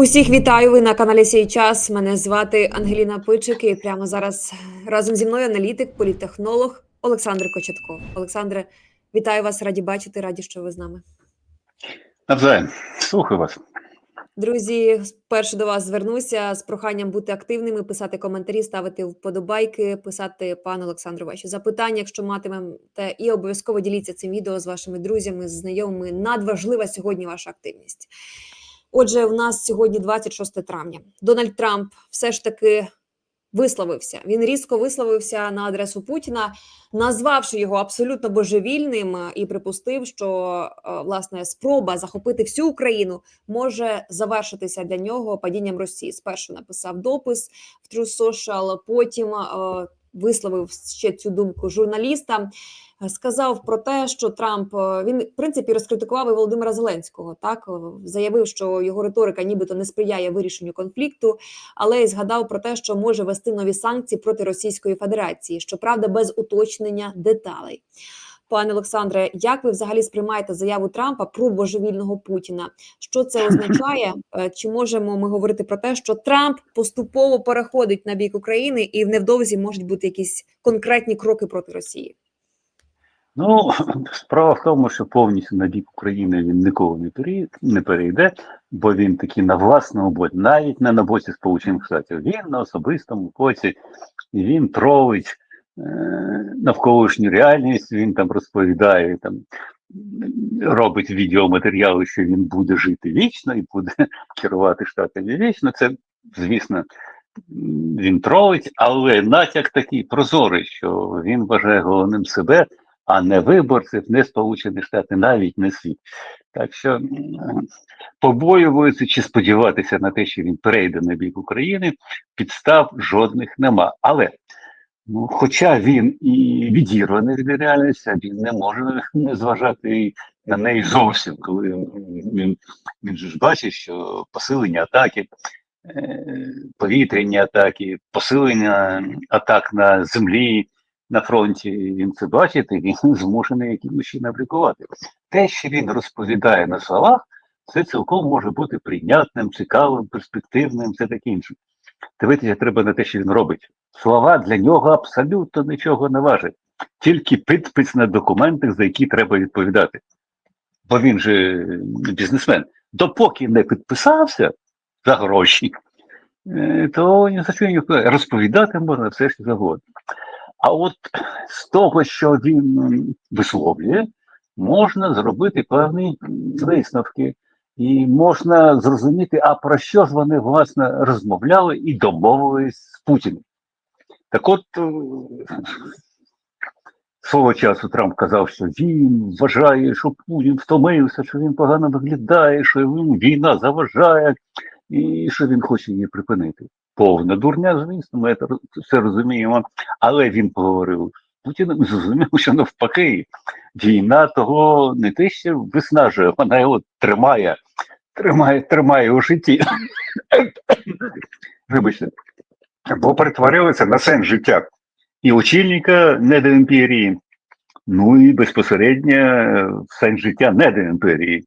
Усіх вітаю. Ви на каналі Сій час. Мене звати Ангеліна Пичик. І прямо зараз разом зі мною аналітик, політтехнолог Олександр Кочетко. Олександре, вітаю вас, раді бачити, раді, що ви з нами. Навзаєм, слухаю вас. Друзі, спершу до вас звернуся з проханням бути активними, писати коментарі, ставити вподобайки, писати пану Олександру ваші запитання, якщо матимете, і обов'язково діліться цим відео з вашими друзями, з знайомими. Надважлива сьогодні ваша активність. Отже, у нас сьогодні 26 травня. Дональд Трамп все ж таки висловився. Він різко висловився на адресу Путіна, назвавши його абсолютно божевільним, е, і припустив, що е, власне спроба захопити всю Україну може завершитися для нього падінням Росії. Спершу написав допис в True Social, потім е, висловив ще цю думку журналістам. Е, Сказав про те, що Трамп е, він в принципі розкритикував і Володимира Зеленського. Так е, заявив, що його риторика нібито не сприяє вирішенню конфлікту, але й згадав про те, що може вести нові санкції проти Російської Федерації, щоправда, без уточнення деталей. Пане Олександре, як ви взагалі сприймаєте заяву Трампа про божевільного Путіна? Що це означає? Е, Чи можемо ми говорити про те, що Трамп поступово переходить на бік України і невдовзі можуть бути якісь конкретні кроки проти Росії? Ну, справа в тому, що повністю на бік України він ніколи не перейде, бо він таки на власному боці, навіть не на боці Сполучених Штатів. Він на особистому боці, він тролить навколишню реальність, він там розповідає, там робить відеоматеріали, що він буде жити вічно і буде керувати штатами вічно. Це, звісно, він тролить, але натяк такий прозорий, що він вважає головним себе, а не виборців, не Сполучені Штати, навіть не світ. Так що побоюватися чи сподіватися на те, що він перейде на бік України, підстав жодних нема. Але ну, хоча він і відірваний від реальності, він не може не зважати на неї зовсім, коли він, він ж бачить, що посилення атаки е, повітряні атаки, посилення атак на землі на фронті. Він це бачить, і він змушений якимось чином реагувати. Те, що він розповідає на словах, це цілком може бути прийнятним, цікавим, перспективним, це таке інше. Дивитися треба на те, що він робить. Слова для нього абсолютно нічого не важать, тільки підпис на документах, за які треба відповідати. Бо він же бізнесмен. Допоки не підписався за гроші, е, то за що розповідати можна все що завгодно. А от з того, що він висловлює, можна зробити певні висновки, і можна зрозуміти, а про що ж вони власне розмовляли і домовились з Путіним. Так от е, свого часу Трамп казав, що він вважає, що Путін втомився, що він погано виглядає, що він війна заважає, і що він хоче її припинити. Повна дурня, звісно, ми це все розуміємо. Але він поговорив з Путіним і зрозумів, що навпаки, війна того не те, що виснажує, вона його тримає, тримає, тримає у житті. Вибачте, бо перетворилися на сенс життя і очільника недоімперії, ну і безпосередньо е, сенс життя недоімперії.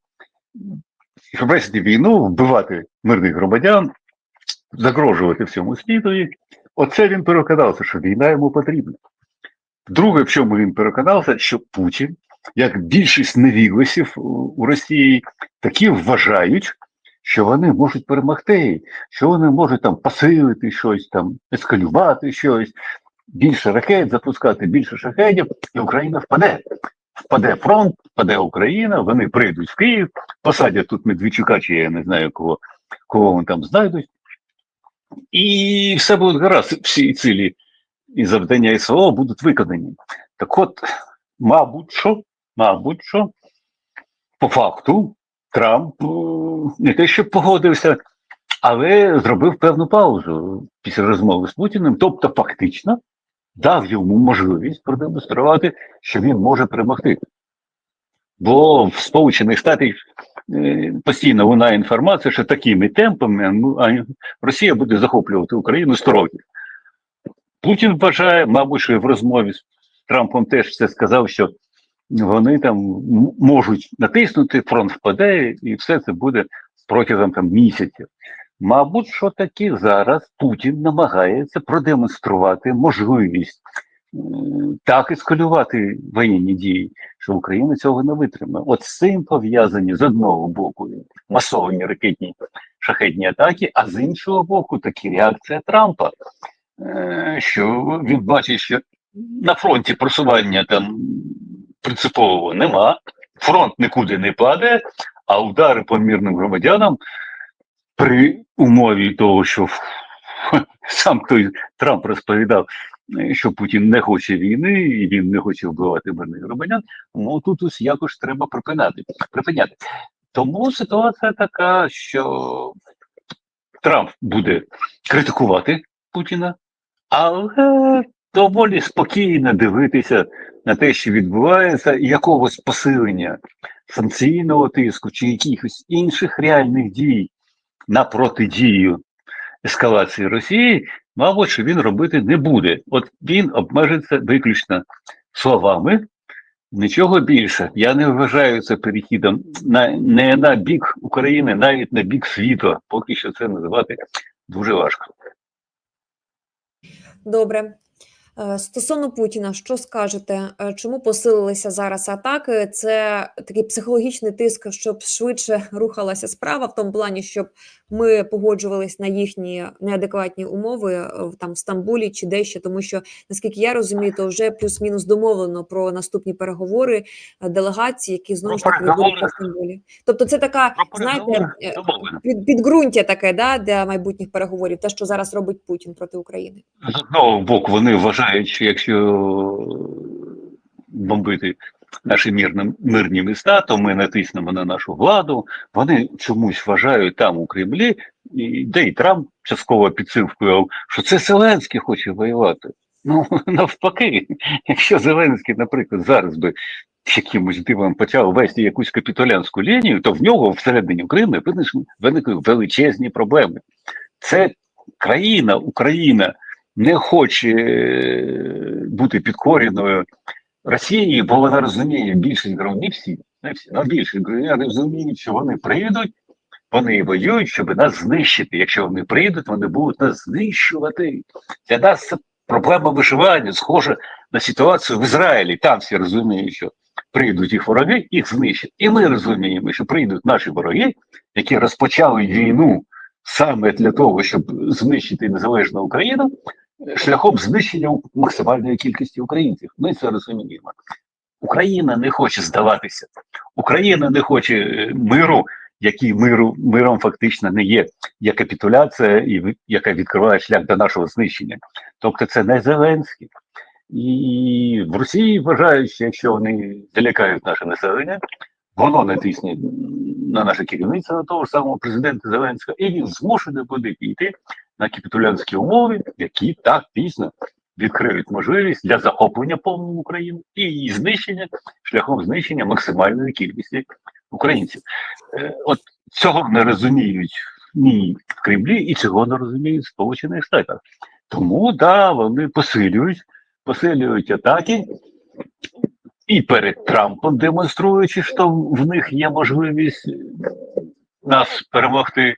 Вести війну, вбивати мирних громадян, загрожувати всьому світові. Оце він переконався, що війна йому потрібна. Друге, в чому він переконався, що Путін, як більшість невігласів у- Росії, такі вважають, що вони можуть перемогти, що вони можуть там посилити щось, там ескалювати щось, більше ракет запускати, більше шахедів, і Україна впаде. Впаде фронт, впаде Україна, вони прийдуть в Київ, посадять тут Медведчука, чи я не знаю кого, кого вони там знайдуть. І все буде гаразд, всі цілі і завдання СВО будуть виконані. Так от, мабуть, що, мабуть, що, по факту, Трамп е, не те, що погодився, але зробив певну паузу після розмови з Путіним, тобто фактично дав йому можливість продемонструвати, що він може перемогти. Бо в Сполучених Штатах е, постійно лунає інформація, що такими темпами ну, Росія буде захоплювати Україну 100 років. Путін вважає, мабуть, що і в розмові з Трампом теж це сказав, що вони там можуть натиснути, фронт впаде, і все це буде протягом там місяців. Мабуть, що таки зараз Путін намагається продемонструвати можливість так ескалювати воєнні дії, що Україна цього не витримає. От з цим пов'язані з одного боку масовані ракетні шахетні атаки, а з іншого боку, такі реакція Трампа, що він бачить, що на фронті просування там принципового нема, фронт нікуди не падає, а удари по мирним громадянам при умові того, що сам той Трамп розповідав, е, що Путін не хоче війни і він не хоче вбивати мирних громадян, ну тут ось якось треба припиняти. припиняти. Тому ситуація така, що Трамп буде критикувати Путіна, але доволі спокійно дивитися на те, що відбувається, якогось посилення санкційного тиску чи якихось інших реальних дій на протидію ескалації Росії, мабуть, що він робити не буде. От він обмежиться виключно словами. Нічого більше. Я не вважаю це перехідом на не на бік України, навіть на бік світу. Поки що це називати дуже важко. Добре. Е, Стосовно Путіна, що скажете? Е, Чому посилилися зараз атаки? Це такий психологічний тиск, щоб швидше рухалася справа, в тому плані, щоб ми погоджувались на їхні неадекватні умови е, там в Стамбулі чи дещо, тому що наскільки я розумію, то вже плюс-мінус домовлено про наступні переговори делегації, які знову ж таки відбудуться в. Стамбулі. Тобто, це така знаєте підґрунтя таке да для майбутніх переговорів, те, що зараз робить Путін проти України. З одного боку, вони вважають, що якщо бомбити наші мирні, мирні міста, то ми натиснемо на нашу владу. Вони чомусь вважають там у Кремлі, і де і Трамп частково підсилкував, що це Зеленський хоче воювати. Ну навпаки, якщо Зеленський, наприклад, зараз би якимось дивом почав вести якусь капітулянську лінію, то в нього всередині України виникли величезні проблеми. Це країна, Україна не хоче е, бути підкореною Росії, бо вона розуміє громадян, не всі, не всі, але більшість розуміють, що вони прийдуть, вони воюють, щоб нас знищити. Якщо вони прийдуть, вони будуть нас знищувати. Для нас це проблема виживання, схожа на ситуацію в Ізраїлі. Там всі розуміють, що прийдуть їх вороги, їх знищать. І ми розуміємо, що прийдуть наші вороги, які розпочали війну саме для того, щоб знищити незалежну Україну, шляхом знищення максимальної кількості українців. Ми це розуміємо. Україна не хоче здаватися. Україна не хоче е, миру, який миру миром фактично не є. Є капітуляція, і яка відкриває шлях до нашого знищення. Тобто, це не Зеленський. І в Росії вважають, що якщо вони залякають наше населення, воно натисне на наше керівництво, на того ж самого президента Зеленського, і він змушений буде піти на капітулянські умови, які так дійсно відкриють можливість для захоплення повного України і її знищення шляхом знищення максимальної кількості українців. Е, От цього не розуміють ні в Кремлі, і цього не розуміють в Сполучених Штатах. Тому да, вони посилюють, посилюють атаки. І перед Трампом демонструючи, що в них є можливість нас перемогти,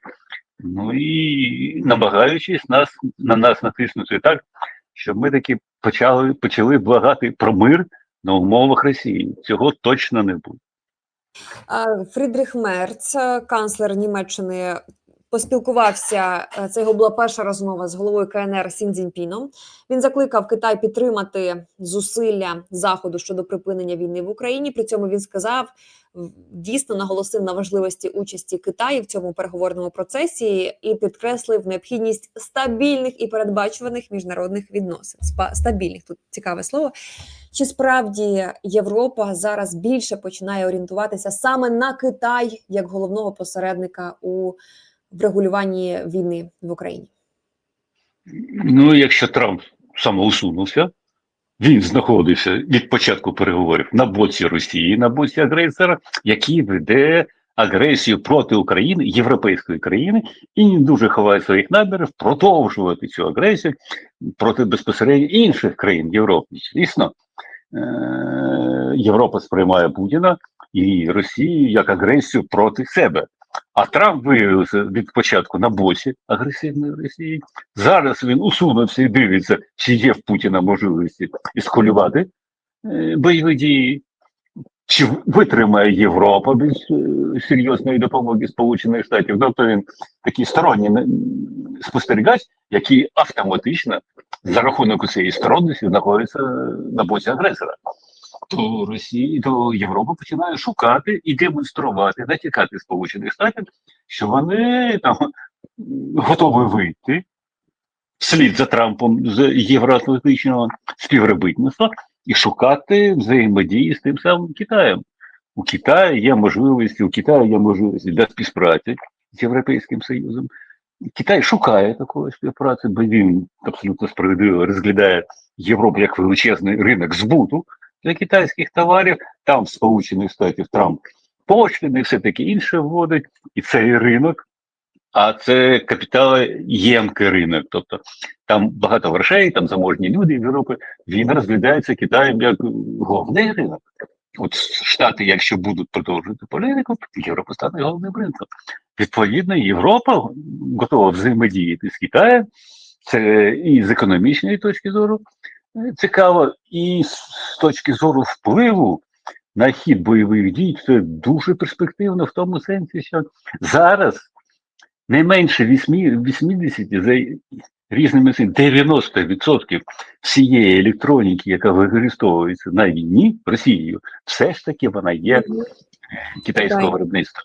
ну і намагаючись нас на нас натиснути так, щоб ми таки почали почали благати про мир на умовах Росії. Цього точно не буде. Фрідріх Мерц, канцлер Німеччини, поспілкувався. е, Це його була перша розмова з головою КНР Сін Цзіньпіном. Він закликав Китай підтримати зусилля заходу щодо припинення війни в Україні. При цьому він сказав дійсно наголосив на важливості участі Китаю в цьому переговорному процесі і підкреслив необхідність стабільних і передбачуваних міжнародних відносин. Стабільних тут цікаве слово. Чи справді Європа зараз більше починає орієнтуватися саме на Китай як головного посередника у врегулюванні війни в Україні? Ну, якщо Трамп самоусунувся, він знаходився від початку переговорів на боці Росії, на боці агресора, який веде агресію проти України, європейської країни, і не дуже ховає своїх намірів продовжувати цю агресію проти безпосередньо інших країн Європи. Звісно, е- Європа сприймає Путіна і Росію як агресію проти себе. А Трамп виявився від початку на боці агресивної Росії. Зараз він усунувся і дивиться, чи є в Путіна можливості іскулювати е, бойові дії, чи витримає Європа без серйозної допомоги Сполучених Штатів. Тобто він такий сторонній спостерігач, який автоматично за рахунок цієї сторонності знаходиться на боці агресора. То Росії, то Європа починає шукати і демонструвати, натякати Сполучених Штатів, що вони там готові вийти вслід за Трампом з євроатлантичного співробітництва і шукати взаємодії з тим самим Китаєм. У Китаї є можливості, у Китаї є можливості для співпраці з Європейським Союзом. Китай шукає такої співпраці, бо він абсолютно справедливо розглядає Європу як величезний ринок збуту для китайських товарів. Там Сполучених Штатів Трамп пошліни, все таке інше вводить, і цей ринок, а це капіталоємкий ринок. Тобто там багато грошей, там заможні люди в Європі. Він розглядається Китаєм як головний ринок. От Штати, якщо будуть продовжувати політику, Європа стане головним ринком. Відповідно, Європа готова взаємодіяти з Китаєм. Це і з економічної точки зору цікаво, і з точки зору впливу на хід бойових дій, це дуже перспективно в тому сенсі, що зараз не менше 8 80 за різними цифрами, 90% всієї електроніки, яка використовується на війні Росією, все ж таки вона є китайського виробництва.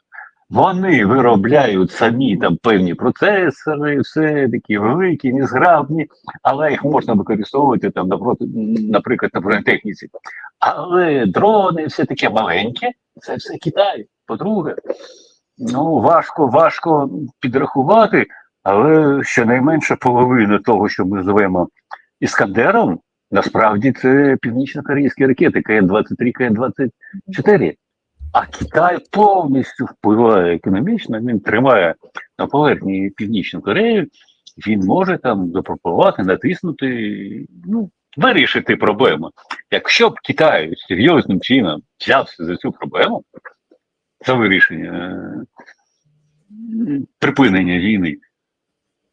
Вони виробляють самі там певні процесори, все такі великі, незграбні, але їх можна використовувати там, напроти, наприклад, на бронетехніці. Але дрони, все таке маленьке, це все Китай. По-друге, ну важко, важко підрахувати, але щонайменше половина того, що ми звемо Іскандером, насправді це північно-корейські ракети КН-23, КН-24. А Китай повністю впливає економічно, він тримає на поверхні Північну Корею, він може там запропонувати, натиснути, ну, вирішити проблему. Якщо б Китай серйозним чином взявся за цю проблему, за вирішення е, припинення війни,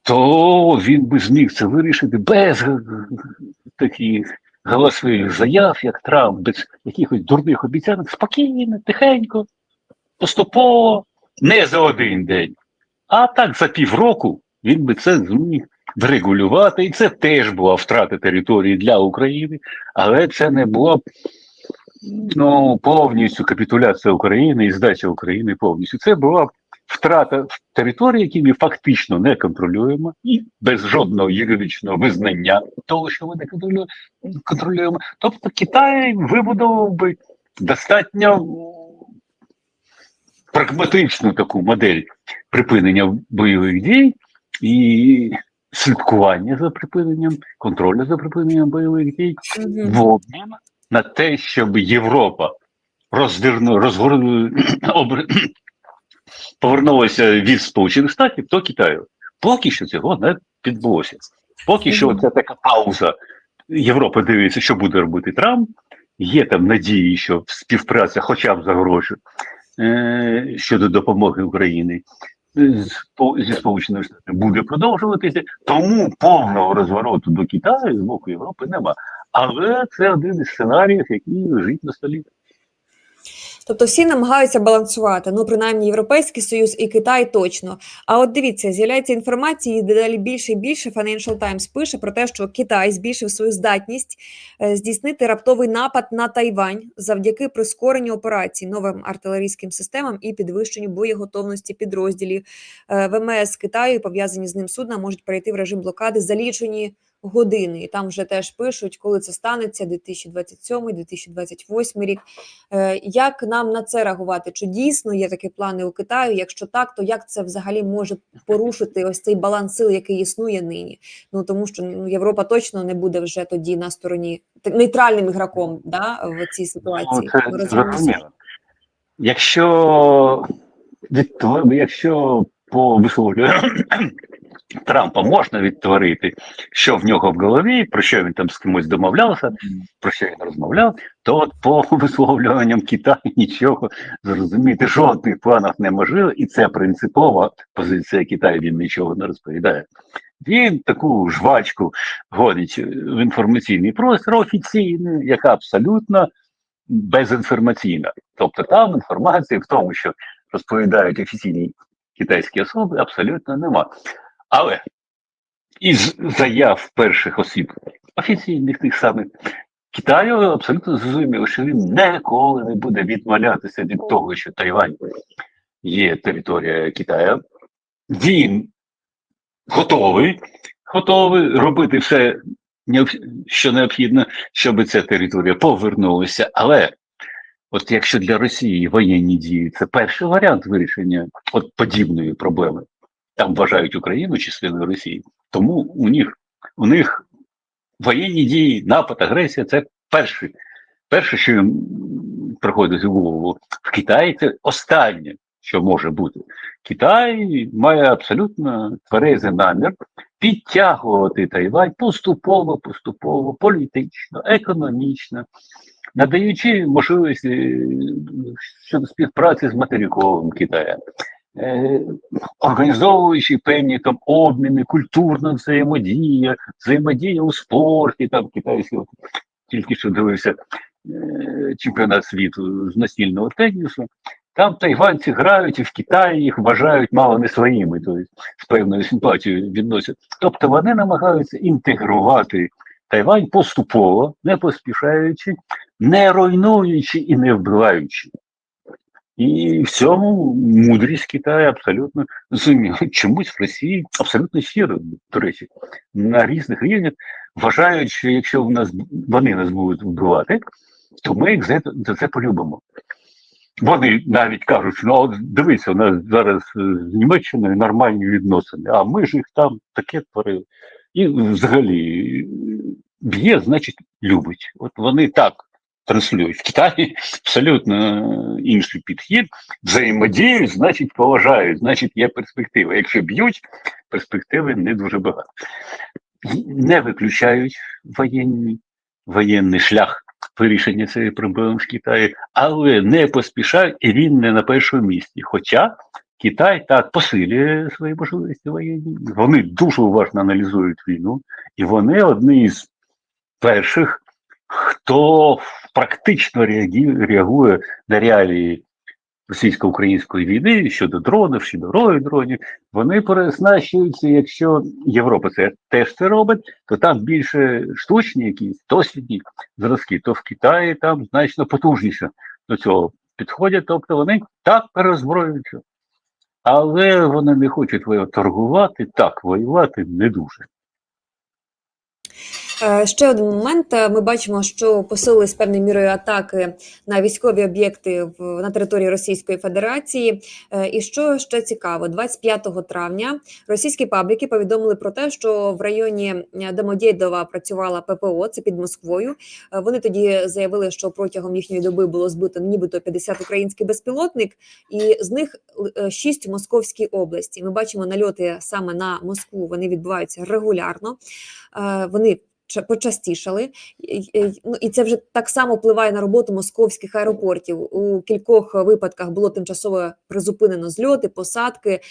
то він би зміг це вирішити без таких голосових заяв, як Трамп, без якихось дурних обіцянок, спокійно, тихенько, поступово, не за один день. А так за півроку він би це зміг врегулювати, і це теж була втрата території для України, але це не було б ну, повністю капітуляція України і здача України повністю. Це була втрата території, які ми фактично не контролюємо, і без жодного юридичного визнання того, що ми не контролюємо. Тобто Китай вибудував би достатньо прагматичну таку модель припинення бойових дій і слідкування за припиненням, контролю за припиненням бойових дій в обмін на те, щоб Європа роздирну, розгорну, обр... повернулася від Сполучених Штатів до Китаю. Поки що цього не відбулося. Поки що це така пауза. Європа дивиться, що буде робити Трамп. Є там надії, що співпраця, хоча б за гроші е- щодо допомоги Україні е, зі Сполученими Штатами буде продовжуватися. Тому повного розвороту до Китаю з боку Європи нема. Але це один із сценаріїв, який лежить на столі. Тобто всі намагаються балансувати. Ну, принаймні, Європейський Союз і Китай точно. А от дивіться, з'являється інформація, і дедалі більше і більше Financial Times пише про те, що Китай збільшив свою здатність е, здійснити раптовий напад на Тайвань завдяки прискоренню операцій новим артилерійським системам і підвищенню боєготовності підрозділів. Е, ВМС Китаю пов'язані з ним судна можуть перейти в режим блокади за лічені години. І там вже теж пишуть, коли це станеться 2027-2028 рік. Е, Як нам на це реагувати? Чи дійсно є такі плани у Китаю? Якщо так, то як це взагалі може порушити ось цей баланс сил, який існує нині? Ну тому що ну, Європа точно не буде вже тоді на стороні нейтральним ігроком да, в цій ситуації. Ну, це зрозуміло. Якщо, якщо по висловлюю Трампа можна відтворити, що в нього в голові, про що він там з кимось домовлявся, про що він розмовляв, то от по висловлюванням Китаю нічого зрозуміти, жодних планів неможливо, і це принципова позиція Китаю, він нічого не розповідає. Він таку жвачку гонить в інформаційний простір офіційний, яка абсолютно безінформаційна. Тобто там інформації в тому, що розповідають офіційні китайські особи, абсолютно нема. Але із заяв перших осіб офіційних тих самих Китаю абсолютно зрозуміло, що він ніколи не буде відмовлятися від того, що Тайвань є територія Китаю. Він готовий, готовий робити все, що необхідно, щоб ця територія повернулася. Але от якщо для Росії воєнні дії це перший варіант вирішення от подібної проблеми, там вважають Україну частиною Росії. Тому у них у них воєнні дії, напад, агресія це перше, перше, що їм приходить у голову. В Китаї це останнє, що може бути. Китай має абсолютно тверезий намір підтягувати Тайвань поступово, поступово, політично, економічно, надаючи можливості е, щодо співпраці з материковим Китаєм. Е, організовуючи певні там обміни, культурна взаємодія, взаємодія у спорті, там китайський, тільки що дивився е, чемпіонат світу з настільного тенісу. Там тайванці грають і в Китаї їх вважають мало не своїми, тобто з певною симпатією відносять. Тобто вони намагаються інтегрувати Тайвань поступово, не поспішаючи, не руйнуючи і не вбиваючи. І в цьому мудрість Китаю абсолютно зрозуміла. Чомусь в Росії абсолютно щиро, до речі, на різних рівнях вважають, що якщо в нас вони нас будуть вбивати, то ми їх за за це полюбимо. Вони навіть кажуть, що ну от дивися, у нас зараз з Німеччиною нормальні відносини, а ми ж їх там таке творили. І взагалі е, б'є, значить, любить. От вони так транслюють. В Китаї абсолютно інший підхід. Взаємодіють, значить, поважають, значить, є перспектива. Якщо б'ють, перспективи не дуже багато. Не виключають воєнний, воєнний шлях вирішення цієї проблеми в Китаї, але не поспішають, і він не на першому місці. Хоча Китай так посилює свої можливості воєнні. Вони дуже уважно аналізують війну, і вони одні з перших, хто практично реагує на реалії російсько-української війни щодо дронів, щодо рою дронів. Вони переоснащуються, якщо Європа це теж це робить, то там більше штучні якісь дослідні зразки, то в Китаї там значно потужніше до цього підходять, тобто вони так перезброюються. Але вони не хочуть торгувати, так, воювати не дуже. Е, Ще один момент. Е, Ми бачимо, що посилились певною мірою атаки на військові об'єкти в на території Російської Федерації. Е, І що ще цікаво, 25 травня російські пабліки повідомили про те, що в районі Домодєдова працювала ППО, це під Москвою. Вони тоді заявили, що протягом їхньої доби було збито нібито 50 українських безпілотник, і з них 6 в Московській області. Ми бачимо нальоти саме на Москву. Вони відбуваються регулярно. Вони почастішали, ну і це вже так само впливає на роботу московських аеропортів. У кількох випадках було тимчасово призупинено зльоти, посадки. Е,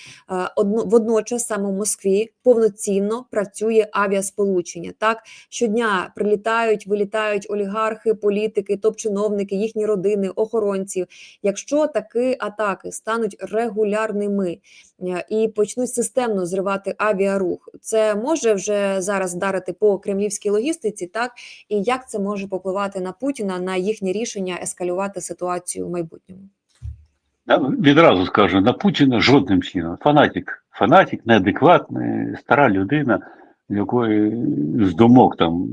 Одно водночас саме в Москві повноцінно працює авіасполучення. Так щодня прилітають, вилітають олігархи, політики, топ-чиновники, їхні родини, охоронці. Якщо такі атаки стануть регулярними е, і почнуть системно зривати авіарух, це може вже зараз вдарити по кремлівській логістиці, так і як це може попливати на Путіна на їхнє рішення ескалювати ситуацію в майбутньому? Відразу скажу, на Путіна жодним чином. Фанатик. Фанатик, неадекватний, стара людина, якої з думок там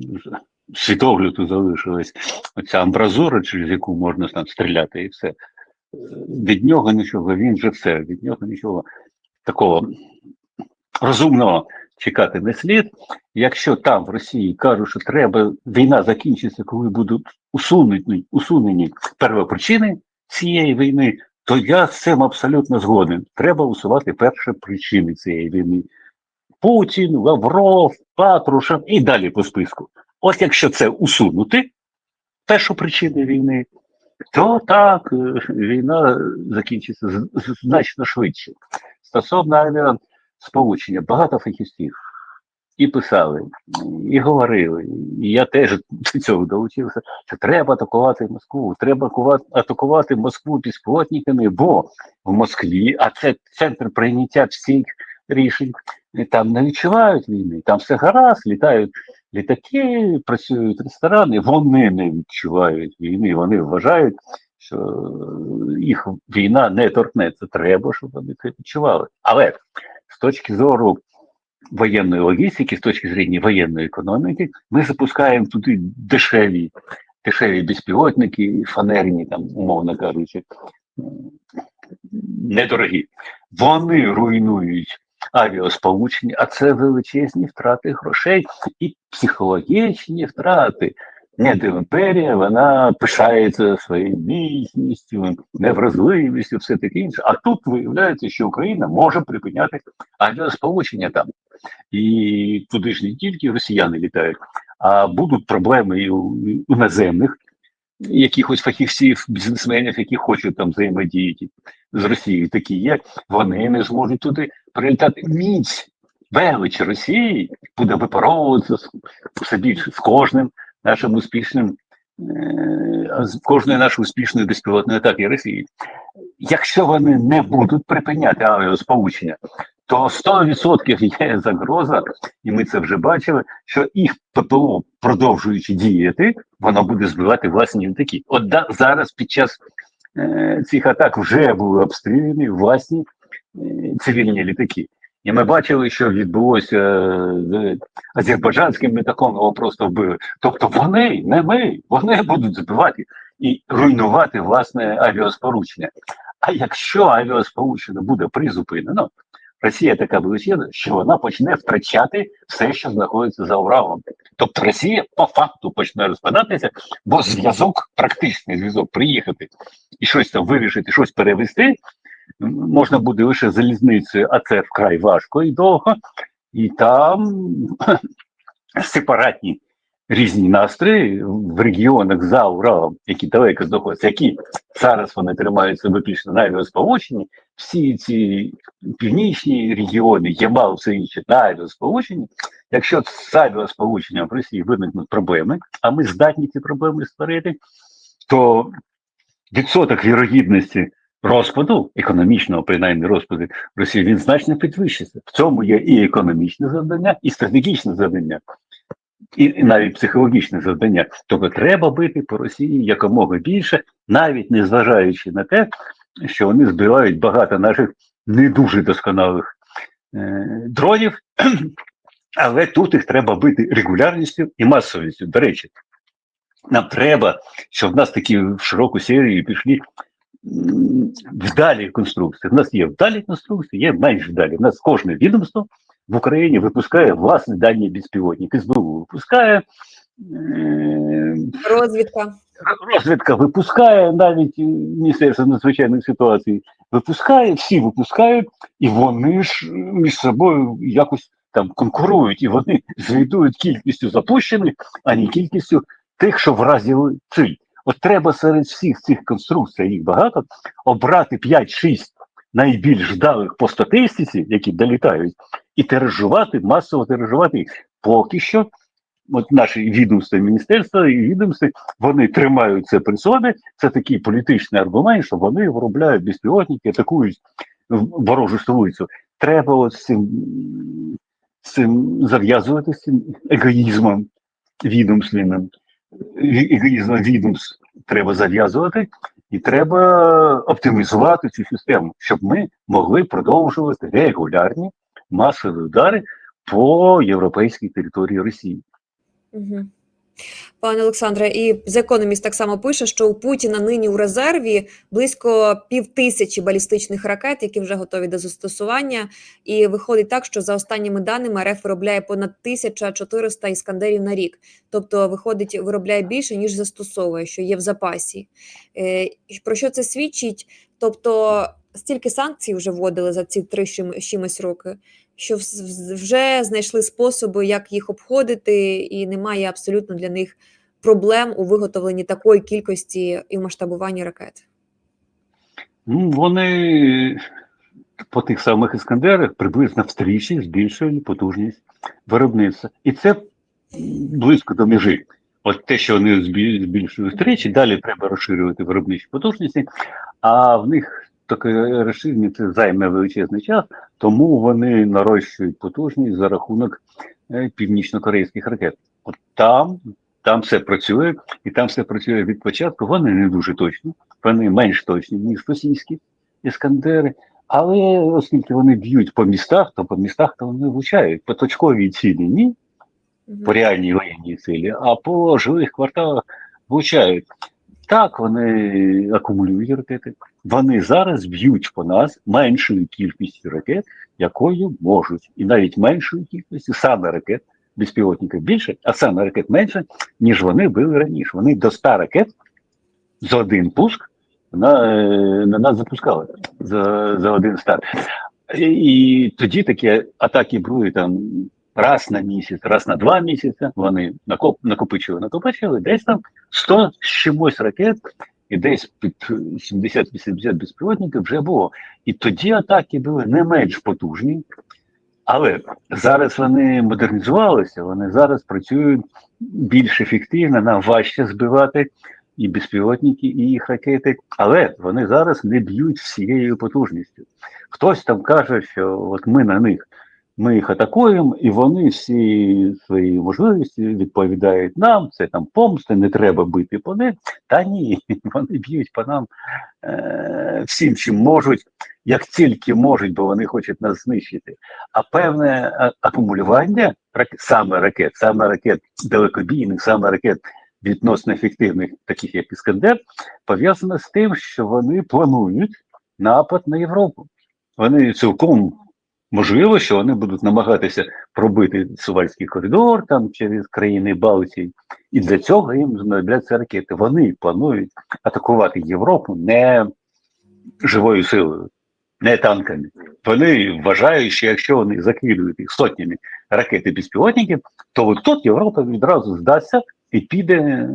світогляду залишилась оця амбразура, через яку можна там стріляти і все. Від нього нічого, він же все, від нього нічого такого розумного чекати не слід. Якщо там в Росії кажуть, що треба війна закінчиться, коли будуть усунені, усунені первопричини цієї війни, то я з цим абсолютно згоден. Треба усувати перші причини цієї війни. Путін, Лавров, Патрушев і далі по списку. От якщо це усунути, першу причину війни, то так, е, війна закінчиться значно швидше. Стосовно авіасполучення, багато фахівців і писали, і говорили, і я теж до цього долучився, що треба атакувати Москву, треба атакувати Москву безпілотниками, бо в Москві, а це центр прийняття всіх рішень, там не відчувають війни, там все гаразд, літають літаки, працюють ресторани, вони не відчувають війни, вони вважають, що їх війна не торкнеться. Треба, щоб вони це відчували. Але з точки зору воєнної логістики, з точки зрення воєнної економіки, ми запускаємо туди дешеві, дешеві безпілотники, фанерні, там, умовно кажучи, недорогі. Вони руйнують авіасполучення, а це величезні втрати грошей і психологічні втрати. Ні, імперія, вона пишається своєю міцністю, невразливістю, все таке інше. А тут виявляється, що Україна може припиняти авіасполучення там. І туди ж не тільки росіяни літають, а будуть проблеми і у, у наземних якихось фахівців, бізнесменів, які хочуть там взаємодіяти з Росією, такі є, вони не зможуть туди прилітати. Міць велич Росії буде випаровуватися все більше з кожним нашим успішним, е, з кожною нашою успішною безпілотною атакою Росії. Якщо вони не будуть припиняти авіасполучення, то 100% є загроза, і ми це вже бачили, що їх ППО, продовжуючи діяти, воно буде збивати власні літаки. От да, зараз під час е, цих атак вже були обстріляні власні е, цивільні літаки. І ми бачили, що відбулося е, з азербайджанським літаком, його просто вбили. Тобто вони, не ми, вони будуть збивати і руйнувати власне авіасполучення. А якщо авіасполучення буде призупинено, Росія така величезна, що вона почне втрачати все, що знаходиться за Уралом. Тобто Росія по факту почне розпадатися, бо зв'язок, практичний зв'язок, приїхати і щось там вирішити, щось перевести, можна буде лише залізницею, а це вкрай важко і довго. І там сепаратні різні настрої в регіонах за Уралом, які далеко знаходяться, які зараз вони тримаються виключно авіасполученні, всі ці північні регіони, Ямал, все інше на авіасполученні. Якщо з авіасполученням в Росії виникнуть проблеми, а ми здатні ці проблеми створити, то відсоток вірогідності розпаду, економічного принаймні розпаду Росії, він значно підвищиться. В цьому є і економічне завдання, і стратегічне завдання, і, і навіть психологічне завдання. Тобто треба бити по Росії якомога більше, навіть не зважаючи на те, що вони збивають багато наших не дуже досконалих е, дронів, але тут їх треба бити регулярністю і масовістю. До речі, нам треба, щоб в нас такі в широку серію пішли вдалі конструкції. В нас є вдалі конструкції, є менш вдалі. В нас кожне відомство в Україні випускає власні дані безпілотник. СБУ випускає. е, Розвідка. Розвідка випускає навіть е, Міністерство надзвичайних ситуацій, випускає, всі випускають, і вони ж е, між собою якось там конкурують, і вони звітують кількістю запущених, а не кількістю тих, що вразили ціль. От треба серед всіх цих конструкцій, їх багато, обрати 5-6 найбільш вдалих по статистиці, які долітають, і тиражувати, масово тиражувати. Поки що, от наші відомства міністерства і відомства, вони тримають це при собі. Це такий політичний аргумент, що вони виробляють безпілотники, атакують ворожу столицю. Треба от цим, з цим зав'язувати з цим егоїзмом відомственним. Відомств треба зав'язувати, і треба оптимізувати цю систему, щоб ми могли продовжувати регулярні масові удари по європейській території Росії. Угу. Пане Олександре, і The Economist так само пише, що у Путіна нині у резерві близько півтисячі балістичних ракет, які вже готові до застосування. І виходить так, що за останніми даними РФ виробляє понад 1400 іскандерів на рік. Тобто, виходить, виробляє більше, ніж застосовує, що є в запасі. Е, Про що це свідчить? Тобто, стільки санкцій вже вводили за ці три чимось роки. Що вже знайшли способи, як їх обходити, і немає абсолютно для них проблем у виготовленні такої кількості і в масштабуванні ракет. Ну, Вони по тих самих іскандерах приблизно втричі збільшують потужність виробництва. І це близько до межі. От те, що вони збільшують втричі, далі треба розширювати виробничі потужності, а в них таке розширення це займе величезний час, тому вони нарощують потужність за рахунок е, північно-корейських ракет. От там, там все працює, і там все працює від початку. Вони не дуже точні, вони менш точні, ніж російські іскандери. Але оскільки вони б'ють по містах, то по містах то вони влучають. По точковій цілі ні, по реальній воєнній цілі, а по жилих кварталах влучають. Так, вони акумулюють ракети. Вони зараз б'ють по нас меншою кількістю ракет, якою можуть, і навіть меншою кількістю саме ракет безпілотників більше, а саме ракет менше, ніж вони били раніше. Вони до 100 ракет за один пуск на, е, на нас запускали за, за один старт. І, і тоді такі атаки були там раз на місяць, раз на два місяці. Вони накоп, накопичили, накопичили, десь там 100 з чимось ракет, і десь під 70-80 безпілотників вже було. І тоді атаки були не менш потужні. Але зараз вони модернізувалися, вони зараз працюють більш ефективно, нам важче збивати і безпілотники, і їх ракети, але вони зараз не б'ють всією потужністю. Хтось там каже, що от ми на них, ми їх атакуємо, і вони всі свої можливості відповідають нам. Це там помсти, не треба бити по них. Та ні, вони б'ють по нам е- всім, чим можуть, як тільки можуть, бо вони хочуть нас знищити. А певне акумулювання саме ракет, саме ракет далекобійних, саме ракет відносно ефективних, таких як Іскандер, пов'язано з тим, що вони планують напад на Європу. Вони цілком можливо, що вони будуть намагатися пробити Сувальський коридор там через країни Балтії, і для цього їм знадобляться ракети. Вони планують атакувати Європу не живою силою, не танками. Вони вважають, що якщо вони закидують їх сотнями ракет і безпілотників, то от тут Європа відразу здасться і піде е,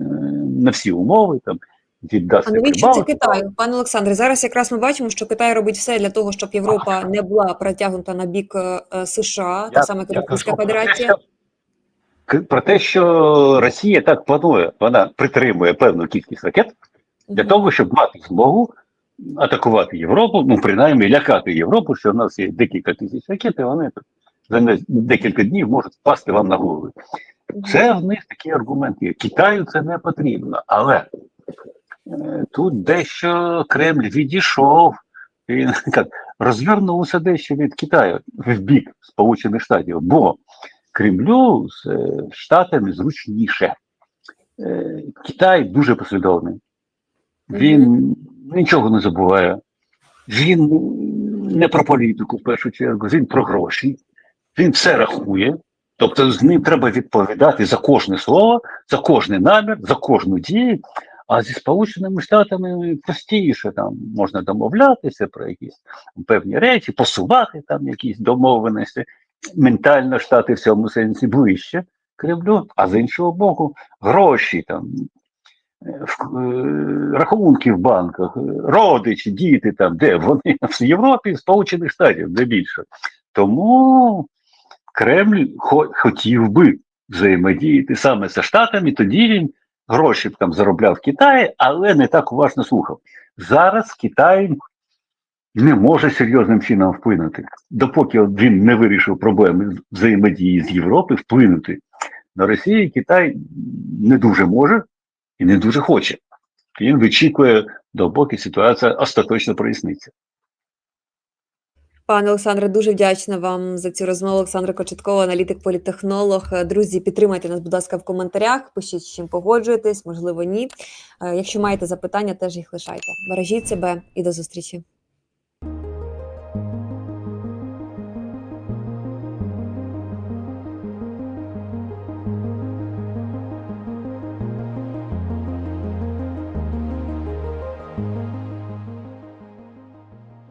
на всі умови, там віддасть А навіщо це Китаю? Пане Олександре, зараз якраз ми бачимо, що Китай робить все для того, щоб Європа не була притягнута на бік е, е, США, та саме те, Федерація. Про те, що Росія так планує, вона притримує певну кількість ракет для того, щоб мати змогу атакувати Європу, ну принаймні лякати Європу, що в нас є декілька тисяч ракет, і вони за декілька днів можуть впасти вам на голову. Це в них такі аргументи. Китаю це не потрібно, але тут дещо Кремль відійшов. Він як, розвернувся дещо від Китаю в бік Сполучених Штатів, бо Кремлю з е, Штатами зручніше. Е, Китай дуже послідовний. Він нічого не забуває. Він не про політику в першу чергу, він про гроші, він все рахує. Тобто з ним треба відповідати за кожне слово, за кожний намір, за кожну дію. А зі Сполученими Штатами простіше там можна домовлятися про якісь певні речі, посувати там якісь домовленості. Ментально штати в цьому сенсі ближче Кремлю, а з іншого боку, гроші там. е, в- е, Рахунки в банках, родичі, діти там, де вони в Європі, Сполучених Штатів, де більше. Тому Кремль хо- хотів би взаємодіяти саме зі Штатами, тоді він гроші там заробляв в Китаї, але не так уважно слухав. Зараз Китай не може серйозним чином вплинути. Допоки він не вирішив проблеми взаємодії з Європи, вплинути на Росію, Китай не дуже може і не дуже хоче. Він вичікує, допоки ситуація остаточно проясниться. Пане Олександре, дуже вдячна вам за цю розмову. Олександра Кочеткова, аналітик, політехнолог. Е, Друзі, підтримайте нас, будь ласка, в коментарях. Пишіть, з чим погоджуєтесь, можливо, ні. Е, Якщо маєте запитання, теж їх лишайте. Бережіть себе і до зустрічі.